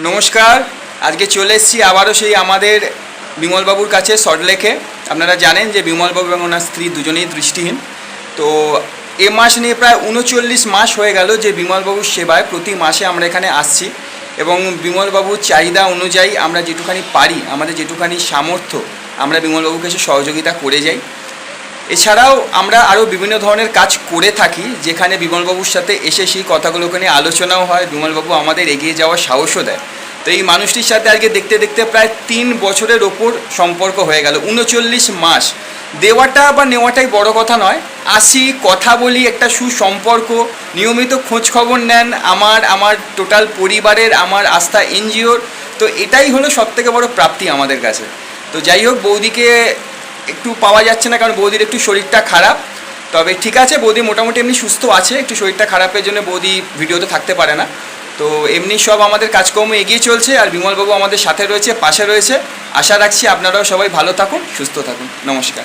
নমস্কার, আজকে চলে এসেছি আবারও সেই আমাদের বিমলবাবুর কাছে সল্টলেকে আপনারা জানেন যে বিমলবাবু এবং ওনার স্ত্রী দুজনেই দৃষ্টিহীন। তো এ মাস নিয়ে প্রায় উনচল্লিশ মাস হয়ে গেল যে বিমলবাবুর সেবায় প্রতি মাসে আমরা এখানে আসছি এবং বিমলবাবুর চাহিদা অনুযায়ী আমরা যেটুখানি পারি, আমাদের যেটুখানি সামর্থ্য, আমরা বিমলবাবুর কাছে সহযোগিতা করে যাই। এছাড়াও আমরা আরও বিভিন্ন ধরনের কাজ করে থাকি, যেখানে বিমলবাবুর সাথে এসে সেই কথাগুলোকে নিয়ে আলোচনাও হয়। বিমলবাবু আমাদের এগিয়ে যাওয়ার সাহসও দেয়। তো এই মানুষটির সাথে আজকে দেখতে দেখতে প্রায় তিন বছরের ওপর সম্পর্ক হয়ে গেল। উনচল্লিশ মাস। দেওয়াটা বা নেওয়াটাই বড় কথা নয়। আসি, কথা বলি, একটা সুসম্পর্ক, নিয়মিত খোঁজ খবর নেন আমার আমার টোটাল পরিবারের, আমার আস্থা এনজিওর। তো এটাই হলো সবথেকে বড় প্রাপ্তি আমাদের কাছে। তো যাই হোক, বৌদিকে একটু পাওয়া যাচ্ছে না, কারণ বৌদির একটু শরীরটা খারাপ। তবে ঠিক আছে, বৌদি মোটামুটি এমনি সুস্থ আছে, একটু শরীরটা খারাপের জন্য বৌদি ভিডিওতে থাকতে পারে না। তো এমনি সব আমাদের কাজকর্ম এগিয়ে চলছে, আর বিমলবাবু আমাদের সাথে রয়েছে, পাশে রয়েছে। আশা রাখছি আপনারাও সবাই ভালো থাকুন, সুস্থ থাকুন। নমস্কার।